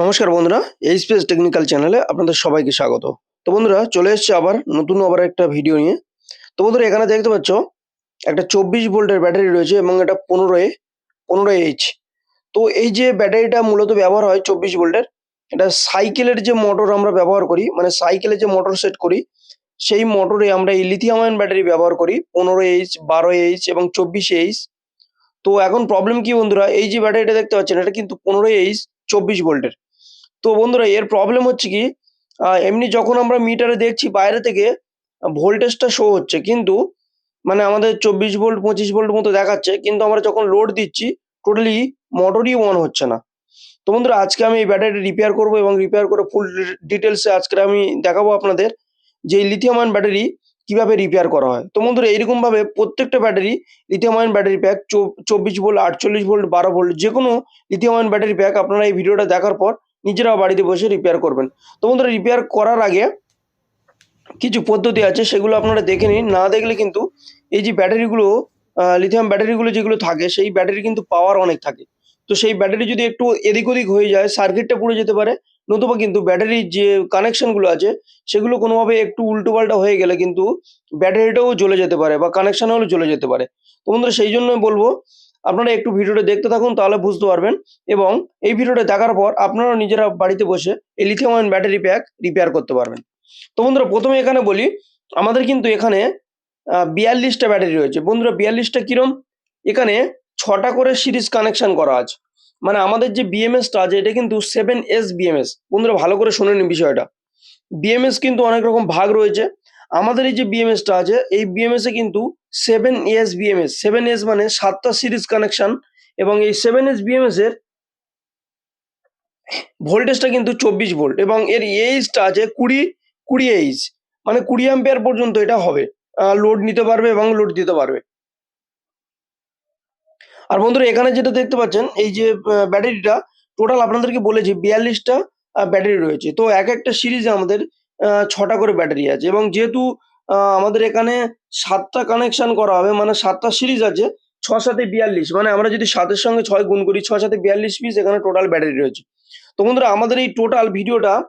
নমস্কার বন্ধুরা এই স্পেস টেকনিক্যাল চ্যানেলে আপনাদের সবাইকে স্বাগত। তো বন্ধুরা, চলে এসেছে আবার নতুন আবার একটা ভিডিও নিয়ে। তো বন্ধুরা, এখানে দেখতে পাচ্ছ, একটা চব্বিশ ভোল্টের ব্যাটারি রয়েছে এবং এটা পনেরো এ, পনেরো এইচ। তো এই যে ব্যাটারিটা মূলত ব্যবহার হয় চব্বিশ ভোল্টের, এটা সাইকেলের যে মোটর আমরা ব্যবহার করি মানে সাইকেলে যে মোটর সেট করি, সেই মোটরে আমরা এই লিথিয়াম আয়ন ব্যাটারি ব্যবহার করি, পনেরো এইচ, বারো এইচ এবং চব্বিশ এইচ। তো এখন প্রবলেম কি বন্ধুরা, এই যে ব্যাটারিটা দেখতে পাচ্ছেন, এটা কিন্তু পনেরো এইচ, চব্বিশ ভোল্টের। তো বন্ধুরা, এর প্রবলেম হচ্ছে কি এমনি যখন আমরা মিটারে দেখছি বাইরে থেকে ভোল্টেজটা শো হচ্ছে। কিন্তু মানে আমাদের চব্বিশ ভোল্ট পঁচিশ ভোল্ট মতো দেখাচ্ছে, কিন্তু আমরা যখন লোড দিচ্ছি টোটালি মোটরই অন হচ্ছে না। তো বন্ধুরা, আজকে আমি এই ব্যাটারিটা রিপেয়ার করব এবং রিপেয়ার করে ফুল ডিটেলসে আজকে আমি দেখাবো আপনাদের যে লিথিয়াম আয়ন ব্যাটারি কীভাবে রিপেয়ার করা হয়। তো বন্ধুরা এইরকম ভাবে প্রত্যেকটা battery lithium ion battery pack চব্বিশ ভোল্ট আটচল্লিশ ভোল্ট বারো ভোল্ট যে কোনো লিথিয়াম আয়ন ব্যাটারি প্যাক আপনারা এই ভিডিওটা দেখার পর নিজেরাও বাড়িতে বসে রিপেয়ার করবেন। তো বন্ধুরা রিপেয়ার করার আগে কিছু পদ্ধতি আছে, সেগুলো আপনারা দেখে নিন। না দেখলে কিন্তু এই যে ব্যাটারিগুলো লিথিয়াম ব্যাটারিগুলো যেগুলো থাকে, সেই ব্যাটারি কিন্তু পাওয়ার অনেক থাকে। তো সেই ব্যাটারি যদি একটু এদিক ওদিক হয়ে যায় সার্কিটটা পুড়ে যেতে পারে, নতুবা কিন্তু ব্যাটারির যে কানেকশনগুলো আছে, সেগুলো কোনোভাবে একটু উল্টো পাল্টা হয়ে গেলে কিন্তু ব্যাটারিটাও জ্বলে যেতে পারে বা কানেকশন হলেও জ্বলে যেতে পারে। তো বন্ধুরা, সেই জন্য বলব আপনারা একটু ভিডিওটা দেখতে থাকুন, তাহলে বুঝতে পারবেন। এবং এই ভিডিওটা দেখার পর আপনারা নিজেরা বাড়িতে বসে এই lithium ion battery pack repair করতে পারবেন। তো বন্ধুরা, প্রথমে এখানে বলি, আমাদের কিন্তু এখানে বিয়াল্লিশটা ব্যাটারি রয়েছে। বন্ধুরা, বিয়াল্লিশটা কিরম? এখানে ছটা করে সিরিজ কানেকশন করা আছে। মানে আমাদের যে বিএমএসটা আছে, এটা কিন্তু সেভেন এস বিএমএস বন্ধুরা, ভালো করে শুনে নিন বিষয়টা। বিএমএস কিন্তু অনেক রকম ভাগ রয়েছে। আমাদের এই যে বিএমএসটা আছে, এই বিএমএস কিন্তু seven S BMS seven S মানে সাতটা সিরিজ কানেকশন এবং এই সেভেন এস বিএমএস এর ভোল্টেজটা কিন্তু চব্বিশ ভোল্ট এবং এর এইচটা আছে কুড়ি কুড়ি এইচ মানে কুড়ি অ্যাম্পিয়ার পর্যন্ত এটা হবে। লোড নিতে পারবে এবং লোড দিতে পারবে। আর বন্ধুরা, এখানে যেটা দেখতে পাচ্ছেন, এই যে ব্যাটারিটা টোটাল আপনাদেরকে বলেছি, বিয়াল্লিশটা ব্যাটারি রয়েছে। তো এক একটা সিরিজে আমাদের ছটা করে ব্যাটারি আছে এবং যেহেতু আমাদের এখানে সাতটা কানেকশন করা হবে মানে সাতটা সিরিজ আছে ছ সাথে বিয়াল্লিশ মানে আমরা যদি সাতের সঙ্গে ছয় গুণ করি ছ সাথে বিয়াল্লিশ পিস এখানে টোটাল ব্যাটারি রয়েছে। তো বন্ধুরা, আমাদের এই টোটাল ভিডিওটা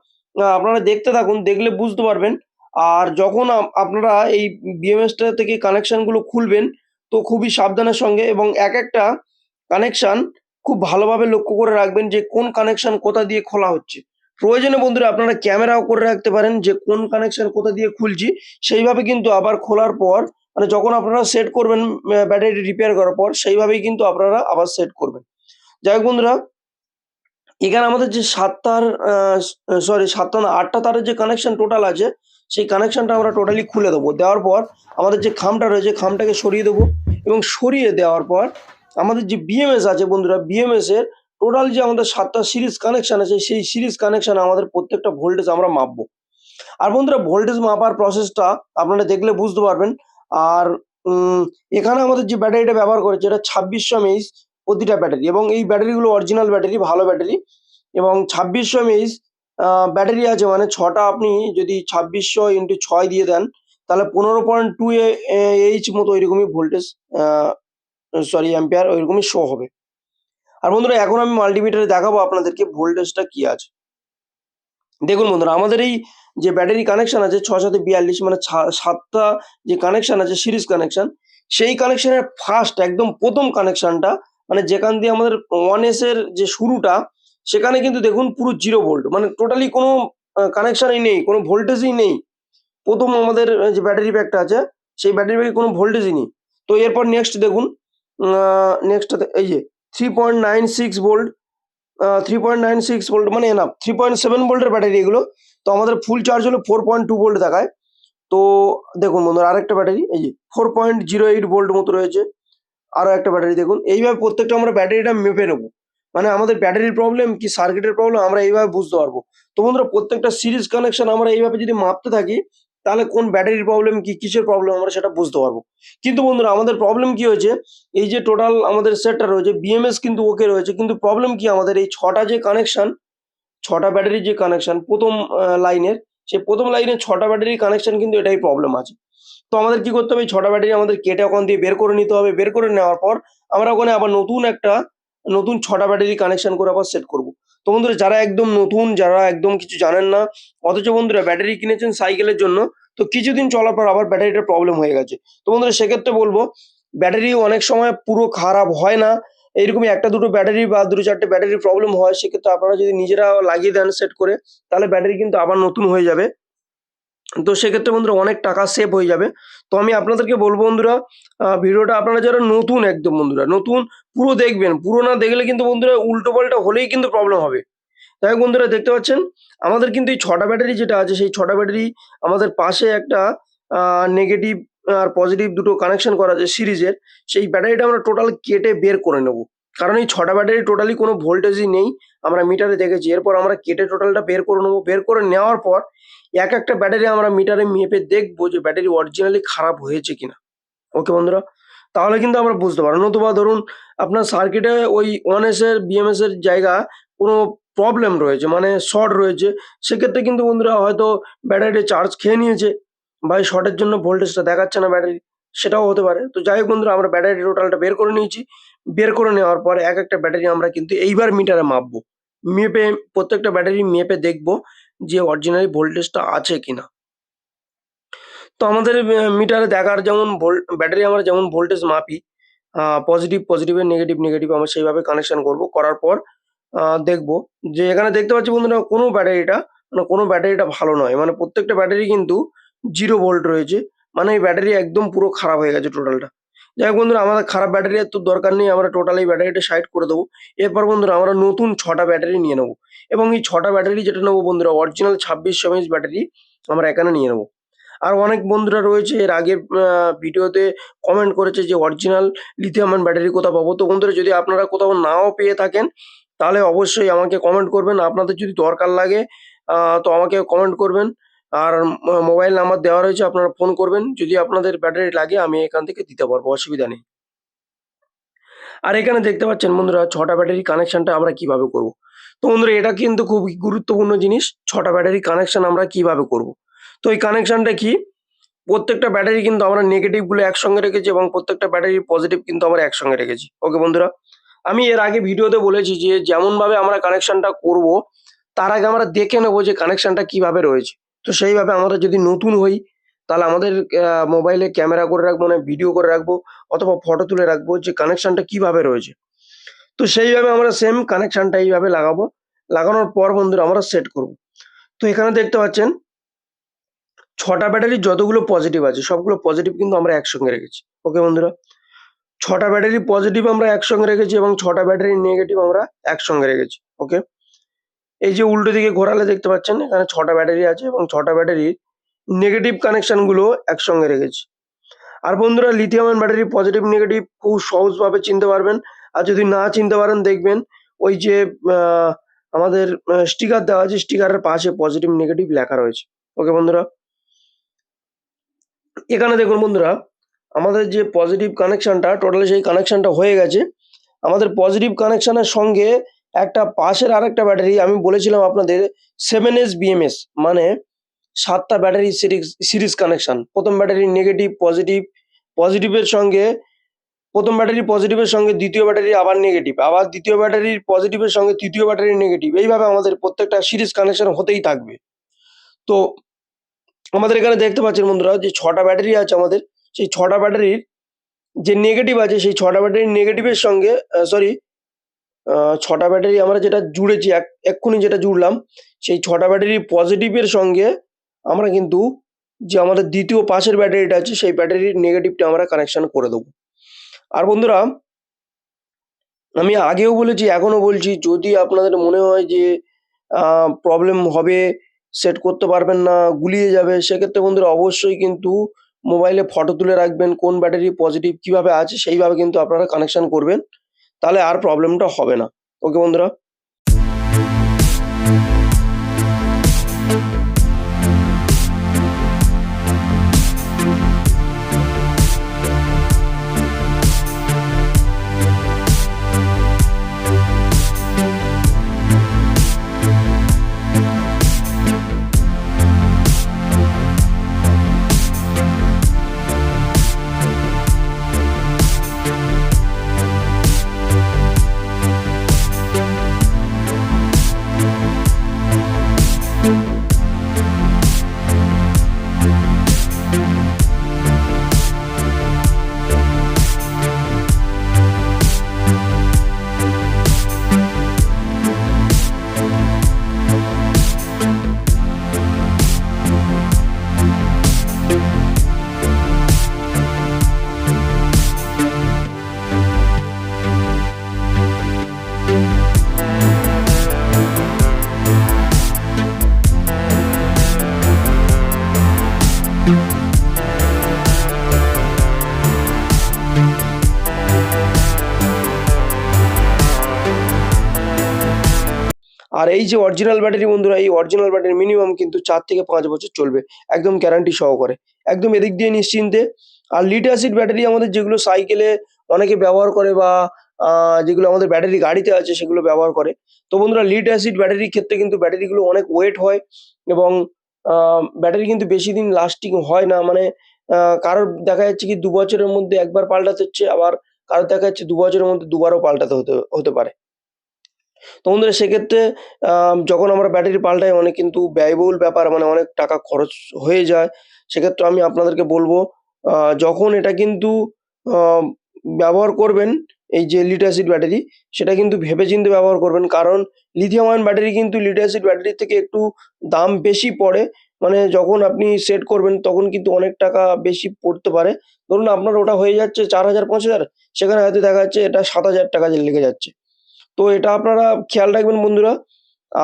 আপনারা দেখতে থাকুন, দেখলে বুঝতে পারবেন। আর যখন আপ- আপনারা এই বিএমএসটা থেকে কানেকশনগুলো খুলবেন, তো খুবই সাবধানের সঙ্গে এবং এক একটা কানেকশন খুব ভালোভাবে লক্ষ্য করে রাখবেন যে কোন কানেকশন কোথা দিয়ে খোলা হচ্ছে। প্রয়োজনে বন্ধুরা আপনারা ক্যামেরাও করে রাখতে পারেন যে কোন কানেকশন কোথা দিয়ে খুলছি, সেইভাবে কিন্তু আবার খোলার পর মানে যখন আপনারা সেট করবেন ব্যাটারি রিপেয়ার করার পর, সেইভাবেই কিন্তু আপনারা আবার সেট করবেন। যাই হোক বন্ধুরা, এখানে আমাদের যে সাতটার সরি সাতটা না, আটটা তারের যে কানেকশন টোটাল আছে, সেই কানেকশনটা আমরা টোটালি খুলে দেবো। দেওয়ার পর আমাদের যে খামটা রয়েছে, খামটাকে সরিয়ে দেবো এবং সরিয়ে দেওয়ার পর আমাদের যে বিএমএস আছে বন্ধুরা বিএমএস এর টোটাল যে আমাদের সাতটা সিরিজ কানেকশন আছে, সেই সিরিজ কানেকশন আমাদের প্রত্যেকটা ভোল্টেজ আমরা মাপবো। আর বন্ধুরা ভোল্টেজ মাপার প্রসেসটা আপনারা দেখলে বুঝতে পারবেন। আর এখানে আমাদের যে ব্যাটারিটা ব্যবহার করেছে, এটা ছাব্বিশশো এমএইচ প্রতিটা ব্যাটারি এবং এই ব্যাটারিগুলো অরিজিনাল ব্যাটারি ভালো ব্যাটারি এবং ছাব্বিশশো এমএইচ ব্যাটারি আছে মানে ছটা আপনি যদি ছাব্বিশশো ইন্টু ছয় দিয়ে দেন, তাহলে পনেরো পয়েন্ট টু এইচ মতো ওইরকমই ভোল্টেজ সরি অ্যাম্পিয়ার ওইরকমই শো হবে। আর বন্ধুরা, এখন আমি মাল্টিমিটারে দেখাবো আপনাদেরকে ভোল্টেজটা কি আছে। দেখুন বন্ধুরা, আমাদের এই যে ব্যাটারি কানেকশন আছে, ছ সাথে বিয়াল্লিশ মানে সাতটা যে কানেকশন আছে সিরিজ কানেকশন সেই কানেকশনের ফার্স্ট একদম প্রথম কানেকশনটা মানে যেখান দিয়ে আমাদের ওয়ান এস এর যে শুরুটা, সেখানে কিন্তু দেখুন পুরো জিরো ভোল্ট মানে টোটালি কোনো কানেকশনই নেই, কোনো ভোল্টেজই নেই। প্রথম আমাদের যে ব্যাটারি প্যাকটা আছে, সেই ব্যাটারি প্যাকে কোনো ভোল্টেজই নেই। তো এরপর নেক্সট দেখুন নেক্সট এই যে three point nine six volt three point nine six volt মানে এনাফ থ্রি পয়েন্ট সেভেন ভোল্টের ব্যাটারি এগুলো। তো আমাদের ফুল চার্জ হলো ফোর পয়েন্ট টু ভোল্ট দেখায়। তো দেখুন বন্ধুরা, আরেকটা ব্যাটারি, এই যে four point zero eight volt মতো রয়েছে। আরও একটা ব্যাটারি দেখুন। এইভাবে প্রত্যেকটা আমরা ব্যাটারিটা মেপে নেব। মানে আমাদের ব্যাটারির প্রবলেম কি সার্কিটের প্রবলেম আমরা এইভাবে বুঝতে পারব। তো বন্ধুরা, প্রত্যেকটা সিরিজ কানেকশন আমরা এইভাবে যদি মাপতে থাকি তাহলে কোন ব্যাটারির প্রবলেম কি কিসের প্রবলেম আমরা সেটা বুঝতে পারব। কিন্তু বন্ধুরা, আমাদের প্রবলেম কি হয়েছে? এই যে টোটাল আমাদের সেটটা রয়েছে বিএমএস কিন্তু ওকে রয়েছে, কিন্তু প্রবলেম কি আমাদের? এই ছটা যে কানেকশন ছটা ব্যাটারির যে কানেকশন প্রথম লাইনের সেই প্রথম লাইনের ছটা ব্যাটারির কানেকশন কিন্তু এটাই প্রবলেম আছে। তো আমাদের কি করতে হবে? এই ছটা ব্যাটারি আমাদের কেটে ওখান দিয়ে বের করে নিতে হবে। বের করে নেওয়ার পর আমরা ওখানে আবার নতুন একটা, নতুন ছটা ব্যাটারি কানেকশন করে আবার সেট করব। তো বন্ধুরা, যারা একদম নতুন, যারা একদম কিছু জানেন না, অথচ বন্ধুরা ব্যাটারি কিনেছেন সাইকেলের জন্য, তো কিছুদিন চলার পর আবার ব্যাটারিটা প্রবলেম হয়ে গেছে। তো বন্ধুরা, সেক্ষেত্রে বলব, ব্যাটারি অনেক সময় পুরো খারাপ হয় না। এইরকমই একটা দুটো ব্যাটারি বা দুটো চারটে ব্যাটারির প্রবলেম হয়, সেক্ষেত্রে আপনারা যদি নিজেরা লাগিয়ে দেন সেট করে, তাহলে ব্যাটারি কিন্তু আবার নতুন হয়ে যাবে। তো সেক্ষেত্রে বন্ধুরা অনেক টাকা সেভ হয়ে যাবে। তো আমি আপনাদেরকে বলব বন্ধুরা ভিডিওটা আপনারা যারা নতুন একদম বন্ধুরা, নতুন পুরো দেখবেন, পুরো না দেখলে কিন্তু বন্ধুরা উল্টো পাল্টা হলেই কিন্তু প্রবলেম হবে। হোক বন্ধুরা দেখতে পাচ্ছেন, আমাদের কিন্তু এই ছটা ব্যাটারি যেটা আছে, সেই ছটা ব্যাটারি আমাদের পাশে একটা নেগেটিভ আর পজিটিভ দুটো কানেকশন করা আছে সিরিজের, সেই ব্যাটারিটা আমরা টোটাল কেটে বের করে নেব। কারণ এই ছটা ব্যাটারি টোটালি কোনো ভোল্টেজই নেই। আমরা মিটারে দেখেছি। এরপর আমরা কেটে টোটালটা বের করে নেব। বের করে নেওয়ার পর এক একটা ব্যাটারি আমরা মিটারে মেপে দেখব যে ব্যাটারি অরিজিনালি খারাপ হয়েছে কিনা। ওকে বন্ধুরা? তাহলে কিন্তু আমরা বুঝতে পারব। নতুবা ধরুন, আপনার সার্কিটে ওই ওয়ান এস এর বিএমএস এর জায়গা কোনো প্রবলেম রয়েছে মানে শর্ট রয়েছে। সেক্ষেত্রে কিন্তু বন্ধুরা হয়তো ব্যাটারিটা চার্জ খেয়ে নিয়েছে বা শর্টের জন্য ভোল্টেজটা দেখাচ্ছে না ব্যাটারি। সেটাও হতে পারে। তো যাই হোক বন্ধুরা, আমরা ব্যাটারি টোটালটা বের করে নিয়েছি। বের করে নেওয়ার পর এক একটা ব্যাটারি আমরা কিন্তু এইবার মিটারে মাপবো। মেপে প্রত্যেকটা ব্যাটারি মেপে দেখব যে অরিজিনালি ভোল্টেজটা আছে কিনা। তো আমাদের মিটারে দেখার যেমন ব্যাটারি আমরা যেমন ভোল্টেজ মাপি পজিটিভ পজিটিভের নেগেটিভ নেগেটিভ আমরা সেইভাবে কানেকশন করব। করার পর দেখব যে এখানে দেখতে পাচ্ছি বন্ধুরা কোনো ব্যাটারিটা মানে কোনো ব্যাটারিটা ভালো নয়। মানে প্রত্যেকটা ব্যাটারি কিন্তু জিরো ভোল্ট রয়েছে। মানে এই ব্যাটারি একদম পুরো খারাপ হয়ে গেছে টোটালটা যাই হোক বন্ধুরা, আমাদের খারাপ ব্যাটারি তো দরকার নেই, আমরা টোটাল ব্যাটারিটা সাইড করে দেবো। এরপর বন্ধুরা, আমরা নতুন ছটা ব্যাটারি নিয়ে নেব। এবং এই ছটা ব্যাটারি যেটা নেব বন্ধুরা অরিজিনাল ছাব্বিশ এমএইচ ব্যাটারি আমরা এখানে নিয়ে নেব। আর অনেক বন্ধুরা রয়েছে, এর আগে ভিডিওতে কমেন্ট করেছে যে অরিজিনাল লিথিয়াম ব্যাটারি কোথাও পাবো? তো বন্ধুরা, যদি আপনারা কোথাও নাও পেয়ে থাকেন, তাহলে অবশ্যই আমাকে কমেন্ট করবেন। আপনাদের যদি দরকার লাগে তো আমাকে কমেন্ট করবেন। আর মোবাইল নাম্বার দেওয়া রয়েছে, আপনারা ফোন করবেন। যদি আপনাদের ব্যাটারি লাগে, আমি এখান থেকে দিতে পারব, অসুবিধা নেই। আর এখানে দেখতে পাচ্ছেন বন্ধুরা, ছটা ব্যাটারি কানেকশনটা আমরা কীভাবে করব? তো বন্ধুরা, এটা কিন্তু খুব গুরুত্বপূর্ণ জিনিস, ছটা ব্যাটারি কানেকশন আমরা কীভাবে করব? তো এই কানেকশনটা কি? প্রত্যেকটা ব্যাটারি কিন্তু আমরা নেগেটিভগুলো একসঙ্গে রেখেছি এবং প্রত্যেকটা ব্যাটারি পজিটিভ কিন্তু আমরা একসঙ্গে রেখেছি। ওকে বন্ধুরা? আমি এর আগে ভিডিওতে বলেছি যে যেমন ভাবে আমরা কানেকশনটা করব, তার আগে আমরা দেখে নেব যে কানেকশনটা কীভাবে রয়েছে। তো সেইভাবে আমরা যদি নতুন হই, তাহলে আমাদের মোবাইলে ক্যামেরা করে রাখব না ভিডিও করে রাখব, অথবা ফটো তুলে রাখব যে কানেকশানটা কীভাবে রয়েছে। তো সেইভাবে আমরা সেম কানেকশনটা এইভাবে লাগাবো। লাগানোর পর বন্ধুরা আমরা সেট করব। তো এখানে দেখতে পাচ্ছেন, ছটা ব্যাটারি যতগুলো পজিটিভ আছে, সবগুলো পজিটিভ কিন্তু আমরা একসঙ্গে রেখেছি। ওকে বন্ধুরা? ছটা ব্যাটারি পজিটিভ আমরা একসঙ্গে রেখেছি এবং ছটা ব্যাটারি নেগেটিভ আমরা একসঙ্গে রেখেছি। ওকে এই যে উল্টো দিকে ঘোরালে দেখতে পাচ্ছেন, এখানে ছটা ব্যাটারি আছে এবং ছটা ব্যাটারির নেগেটিভ কানেকশনগুলো একসঙ্গে রেখেছি। আর বন্ধুরা লিথিয়াম ব্যাটারি পজিটিভ নেগেটিভ খুব সহজভাবে চিনতে পারবেন। আর যদি না চিনতে পারেন, দেখবেন ওই যে আমাদের স্টিকার দেওয়া আছে স্টিকারের পাশে পজিটিভ নেগেটিভ লেখা রয়েছে। ওকে বন্ধুরা? এখানে দেখুন বন্ধুরা, আমাদের যে পজিটিভ কানেকশনটা টোটালি সেই কানেকশনটা হয়ে গেছে। আমাদের পজিটিভ কানেকশনের সঙ্গে একটা পাশের আরেকটা ব্যাটারি, আমি বলেছিলাম আপনাদের সেভেন এস বিএমএস মানে সাতটা ব্যাটারি সিরিজ সিরিজ কানেকশন প্রথম ব্যাটারি নেগেটিভ পজিটিভ পজিটিভের সঙ্গে, প্রথম ব্যাটারি পজিটিভের সঙ্গে, দ্বিতীয় ব্যাটারি আবার নেগেটিভ আবার দ্বিতীয় ব্যাটারির পজিটিভের সঙ্গে, তৃতীয় ব্যাটারি নেগেটিভ এইভাবে আমাদের প্রত্যেকটা সিরিজ কানেকশন হতেই থাকবে। তো আমাদের এখানে দেখতে পাচ্ছেন বন্ধুরা, যে ছটা ব্যাটারি আছে আমাদের, সেই ছটা ব্যাটারির যে নেগেটিভ আছে, সেই ছটা ব্যাটারির নেগেটিভের সঙ্গে সরি ছটা ব্যাটারি আমরা যেটা জুড়েছি, এক, এক্ষুনি যেটা জুড়লাম, সেই ছটা ব্যাটারি পজিটিভের সঙ্গে আমরা কিন্তু যে আমাদের দ্বিতীয় পাশের ব্যাটারিটা আছে, সেই ব্যাটারির নেগেটিভটা আমরা কানেকশন করে দেবো। আর বন্ধুরা, আমি আগেও বলেছি এখনও বলছি, যদি আপনাদের মনে হয় যে প্রবলেম হবে সেট করতে পারবেন না, গুলিয়ে যাবে, সেক্ষেত্রে বন্ধুরা অবশ্যই কিন্তু মোবাইলে ফটো তুলে রাখবেন, কোন ব্যাটারি পজিটিভ কীভাবে আছে, সেইভাবে কিন্তু আপনারা কানেকশন করবেন। তাহলে আর প্রবলেমটা হবে না। ওকে বন্ধুরা? এই যে অরিজিনাল ব্যাটারি বন্ধুরা, এই অরিজিনাল ব্যাটারি মিনিমাম কিন্তু চার থেকে পাঁচ বছর চলবে, একদম গ্যারান্টি সহকারে। একদম এদিক দিয়ে নিশ্চিন্তে। আর লিড অ্যাসিড ব্যাটারি আমাদের যেগুলো সাইকেলে অনেকে ব্যবহার করে বা যেগুলো আমাদের ব্যাটারি গাড়িতে আছে, সেগুলো ব্যবহার করে। তো বন্ধুরা লিড অ্যাসিড ব্যাটারির ক্ষেত্রে কিন্তু ব্যাটারিগুলো অনেক ওয়েট হয় এবং ব্যাটারি কিন্তু বেশি দিন লাস্টিং হয় না। মানে কারোর দেখা যাচ্ছে কি, দু বছরের মধ্যে একবার পাল্টাতে হচ্ছে, আবার কারোর দেখা যাচ্ছে দু বছরের মধ্যে দুবারও পাল্টাতে হতে হতে পারে। তো বন্ধুরা সেক্ষেত্রে যখন আমরা ব্যাটারি পাল্টাই, অনেক কিন্তু ব্যয়বহুল ব্যাপার মানে অনেক টাকা খরচ হয়ে যায়। সেক্ষেত্রে আমি আপনাদেরকে বলব যখন এটা কিন্তু ব্যবহার করবেন, এই যে লিড অ্যাসিড ব্যাটারি সেটা কিন্তু ভেবেচিন্তে ব্যবহার করবেন। কারণ লিথিয়াম আয়ন ব্যাটারি কিন্তু লিড অ্যাসিড থেকে একটু দাম বেশি পড়ে। মানে যখন আপনি সেট করবেন, তখন কিন্তু অনেক টাকা বেশি পড়তে পারে। ধরুন আপনার ওটা হয়ে যাচ্ছে চার হাজার, পাঁচ হাজার, সেখানে হয়তো দেখা যাচ্ছে এটা সাত হাজার টাকা লেগে যাচ্ছে। তো এটা আপনারা খেয়াল রাখবেন বন্ধুরা।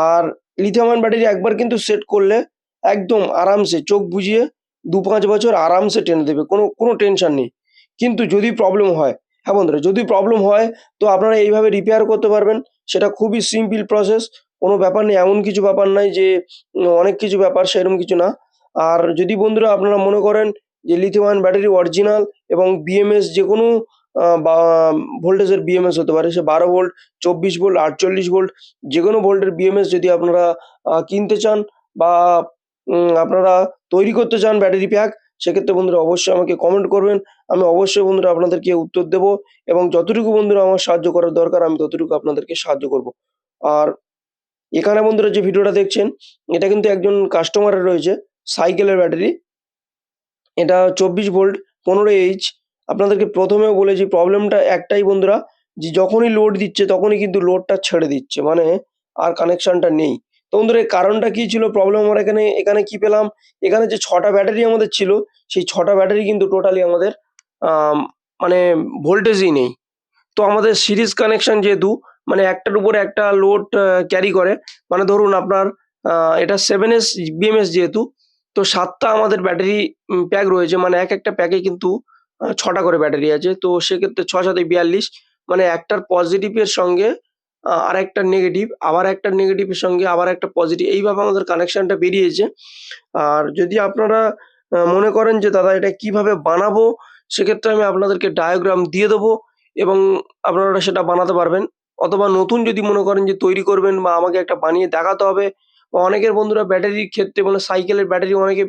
আর লিথিয়াম আয়ন ব্যাটারি একবার কিন্তু সেট করলে একদম আরামসে চোখ বুজিয়ে দু পাঁচ বছর আরামসে টেনে দেবে, কোনো কোনো টেনশন নেই। কিন্তু যদি প্রবলেম হয় হ্যাঁ বন্ধুরা, যদি প্রবলেম হয়, তো আপনারা এইভাবে রিপেয়ার করতে পারবেন। সেটা খুবই সিম্পল প্রসেস কোনো ব্যাপার নেই, এমন কিছু ব্যাপার নাই যে, অনেক কিছু ব্যাপার সেরকম কিছু না। আর যদি বন্ধুরা আপনারা মনে করেন যে লিথিয়াম আয়ন ব্যাটারি অরিজিনাল এবং বিএমএস যে কোনো বা ভোল্টেজের বিএমএস হতে পারে। সে বারো ভোল্ট, চব্বিশ ভোল্ট, আটচল্লিশ ভোল্ট যে কোনো ভোল্টের বিএমএস যদি আপনারা কিনতে চান বা আপনারা তৈরি করতে চান ব্যাটারি প্যাক, সেক্ষেত্রে বন্ধুরা অবশ্যই আমাকে কমেন্ট করবেন। আমি অবশ্যই বন্ধুরা আপনাদেরকে উত্তর দেব এবং যতটুকু বন্ধুরা আমার সাহায্য করার দরকার, আমি ততটুকু আপনাদেরকে সাহায্য করব। আর এখানে বন্ধুরা যে ভিডিওটা দেখছেন, এটা কিন্তু একজন কাস্টমারের রয়েছে, সাইকেলের ব্যাটারি। এটা চব্বিশ ভোল্ট, পনেরো এইচ আপনাদেরকে প্রথমেও বলেছি প্রবলেমটা একটাই বন্ধুরা, যে যখনই লোড দিচ্ছে তখনই কিন্তু লোডটা ছেড়ে দিচ্ছে মানে আর কানেকশনটা নেই। তো বন্ধুরা এর কারণটা কি ছিল প্রবলেম আমরা এখানে এখানে কি পেলাম? এখানে যে ছটা ব্যাটারি আমাদের ছিল, সেই ছটা ব্যাটারি কিন্তু টোটালি আমাদের মানে ভোল্টেজই নেই। তো আমাদের সিরিজ কানেকশন যেহেতু মানে একটার উপরে একটা লোড ক্যারি করে মানে ধরুন আপনার এটা সেভেন এস বিএমএস যেহেতু, তো সাতটা আমাদের ব্যাটারি প্যাক রয়েছে মানে এক একটা প্যাকে কিন্তু ছটা করে ব্যাটারি আছে। তো সেক্ষেত্রে ছ সাথে বিয়াল্লিশ মানে একটার পজিটিভের সঙ্গে আর একটা নেগেটিভ আবার একটা নেগেটিভের সঙ্গে আবার একটা পজিটিভ এইভাবে আমাদের কানেকশনটা বেরিয়েছে। আর যদি আপনারা মনে করেন যে, দাদা, এটা কীভাবে বানাবো? সেক্ষেত্রে আমি আপনাদেরকে ডায়াগ্রাম দিয়ে দেবো এবং আপনারা সেটা বানাতে পারবেন। অথবা নতুন যদি মনে করেন যে, তৈরি করবেন বা আমাকে একটা বানিয়ে দেখাতে হবে অনেকের বন্ধুরা ব্যাটারির ক্ষেত্রে মানে সাইকেলের ব্যাটারি অনেকে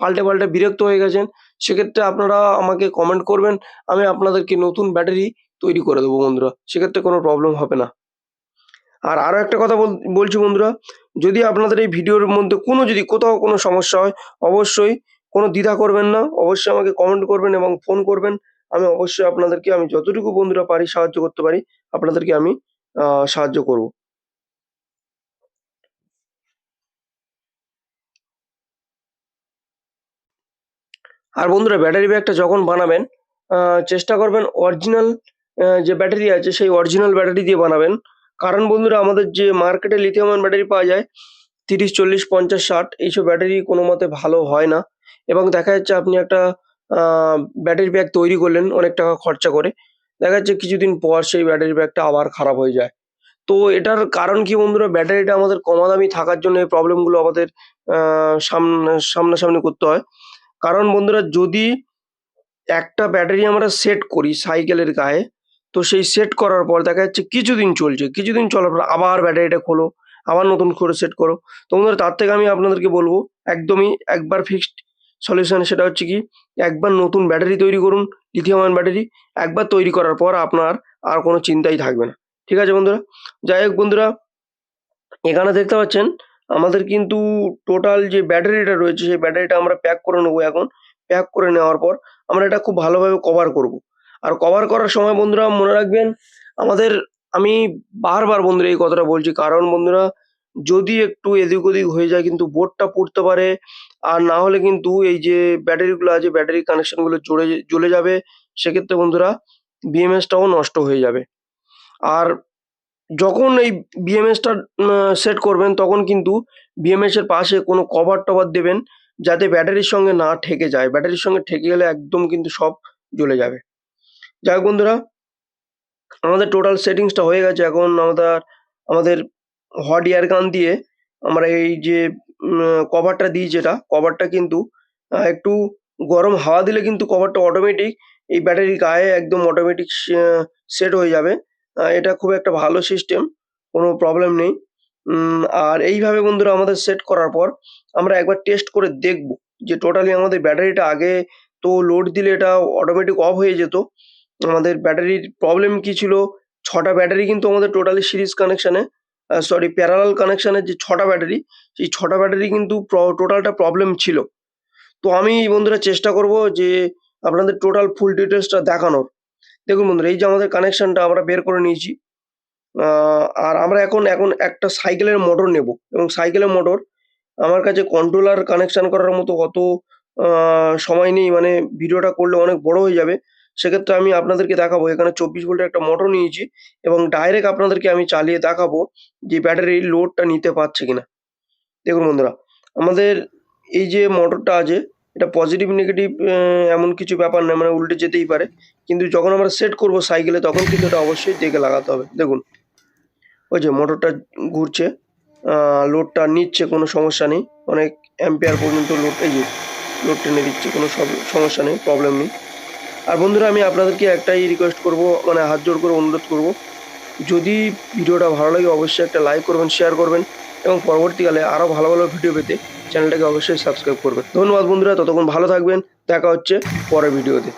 পাল্টে পাল্টে বিরক্ত হয়ে গেছেন সেক্ষেত্রে আপনারা আমাকে কমেন্ট করবেন, আমি আপনাদেরকে নতুন ব্যাটারি তৈরি করে দেবো বন্ধুরা, সেক্ষেত্রে কোনো প্রবলেম হবে না। আর আরও একটা কথা বল- বলছি বন্ধুরা, যদি আপনাদের এই ভিডিওর মধ্যে কোনো যদি কোথাও কোনো সমস্যা হয়, অবশ্যই কোনো দ্বিধা করবেন না, অবশ্যই আমাকে কমেন্ট করবেন এবং ফোন করবেন, আমি অবশ্যই আপনাদেরকে, আমি যতটুকু বন্ধুরা পারি সাহায্য করতে পারি, আপনাদেরকে আমি সাহায্য করব। আর বন্ধুরা ব্যাটারি ব্যাগটা যখন বানাবেন চেষ্টা করবেন অরিজিনাল যে ব্যাটারি আছে, সেই অরিজিনাল ব্যাটারি দিয়ে বানাবেন। কারণ বন্ধুরা, আমাদের যে মার্কেটে লিথিয়াম ব্যাটারি পাওয়া যায়, তিরিশ, চল্লিশ, পঞ্চাশ, ষাট, এইসব ব্যাটারি কোনো মতে ভালো হয় না। এবং দেখা যাচ্ছে আপনি একটা ব্যাটারি ব্যাগ তৈরি করলেন, অনেক টাকা খরচা করে। দেখা যাচ্ছে কিছুদিন পর সেই ব্যাটারি ব্যাগটা আবার খারাপ হয়ে যায়। তো এটার কারণ কি বন্ধুরা ব্যাটারিটা আমাদের কমা দামি থাকার জন্য এই প্রবলেমগুলো আমাদের সামনা, সামনাসামনি করতে হয়। কারণ বন্ধুরা, যদি একটা ব্যাটারি আমরা সেট করি সাইকেলের গায়ে, তো সেই সেট করার পর দেখা যাচ্ছে কিছুদিন চলছে। কিছুদিন চলার পর আবার ব্যাটারিটা খোলো, আবার নতুন করে সেট করো। তো বন্ধুরা, তার থেকে আমি আপনাদেরকে বলব, একদমই একবার ফিক্সড সলিউশন সেটা হচ্ছে কি, একবার নতুন ব্যাটারি তৈরি করুন লিথিয়াম ব্যাটারি, একবার তৈরি করার পর আপনার আর কোনো চিন্তাই থাকবে না। ঠিক আছে বন্ধুরা? যাই হোক বন্ধুরা, এখানে দেখতে পাচ্ছেন আমাদের কিন্তু টোটাল যে ব্যাটারিটা রয়েছে, সেই ব্যাটারিটা আমরা প্যাক করে নেব এখন। প্যাক করে নেওয়ার পর আমরা এটা খুব ভালোভাবে কভার করব। আর কভার করার সময় বন্ধুরা মনে রাখবেন, আমাদের, আমি বারবার বন্ধুরা এই কথাটা বলছি, কারণ বন্ধুরা যদি একটু এদিক ওদিক হয়ে যায় কিন্তু বোর্ডটা পুড়তে পারে, আর না হলে কিন্তু এই যে ব্যাটারিগুলো আছে, ব্যাটারি কানেকশনগুলো জুড়ে জ্বলে যাবে, সেক্ষেত্রে বন্ধুরা বিএমএসটাও নষ্ট হয়ে যাবে। আর যখন এই বিএমএসটা সেট করবেন, তখন কিন্তু বিএমএস এর পাশে কোনো কভার টভার দেবেন, যাতে ব্যাটারির সঙ্গে না ঠেকে যায়। ব্যাটারির সঙ্গে ঠেকে গেলে একদম কিন্তু সব জ্বলে যাবে। যাই হোক বন্ধুরা, আমাদের টোটাল সেটিংসটা হয়ে গেছে। এখন আমাদের আমাদের হট এয়ার গান দিয়ে আমরা এই যে কভারটা দিই যেটা কভারটা কিন্তু একটু গরম হাওয়া দিলে কিন্তু কভারটা অটোমেটিক এই ব্যাটারির গায়ে একদম অটোমেটিক সেট হয়ে যাবে। আহ, এটা খুব একটা ভালো সিস্টেম কোনো প্রবলেম নেই। উম, আর এইভাবে বন্ধুরা আমাদের সেট করার পর আমরা একবার টেস্ট করে দেখব যে টোটালি আমাদের ব্যাটারিটা আগে তো লোড দিলে এটা অটোমেটিক অফ হয়ে যেত। আমাদের ব্যাটারির প্রবলেম কি ছিল? ছটা ব্যাটারি কিন্তু আমাদের টোটালি সিরিজ কানেকশানে সরি প্যারালাল কানেকশানের যে ছটা ব্যাটারি সেই ছটা ব্যাটারি কিন্তু টোটালটা প্রবলেম ছিল। তো আমি বন্ধুরা চেষ্টা করব যে আপনাদের টোটাল ফুল ডিটেলসটা দেখানোর। দেখুন বন্ধুরা, এই যে আমাদের কানেকশনটা আমরা বের করে নিয়েছি আর আমরা এখন এখন একটা সাইকেলের মোটর নেব। এবং সাইকেলের মোটর আমার কাছে কন্ট্রোলার কানেকশন করার মতো অত সময় নেই মানে ভিডিওটা করলে অনেক বড় হয়ে যাবে। সেক্ষেত্রে আমি আপনাদেরকে দেখাবো, এখানে চব্বিশ ভোল্টের একটা মোটর নিয়েছি এবং ডাইরেক্ট আপনাদেরকে আমি চালিয়ে দেখাবো যে ব্যাটারির লোডটা নিতে পারছে কিনা। দেখুন বন্ধুরা, আমাদের এই যে মোটরটা আছে এটা পজিটিভ নেগেটিভ এমন কিছু ব্যাপার নয় মানে উল্টে যেতেই পারে। কিন্তু যখন আমরা সেট করব সাইকেলে তখন কিন্তু এটা অবশ্যই দেখে লাগাতে হবে। দেখুন, ওই যে মোটরটা ঘুরছে লোডটা নিচ্ছে, কোনো সমস্যা নেই। অনেক অ্যাম্পিয়ার পর্যন্ত লোড এই যে লোড টেনে দিচ্ছে, কোনো সমস্যা নেই প্রবলেম নেই। আর বন্ধুরা, আমি আপনাদেরকে একটাই রিকোয়েস্ট করব মানে হাত জোড় করে অনুরোধ করব, যদি ভিডিওটা ভালো লাগে, অবশ্যই একটা লাইক করবেন শেয়ার করবেন। এবং পরবর্তীকালে আরও ভালো ভালো ভিডিও পেতে চ্যানেলটাকে অবশ্যই সাবস্ক্রাইব করবেন ধন্যবাদ বন্ধুরা, ততক্ষণ ভালো থাকবেন, দেখা হচ্ছে পরের ভিডিওতে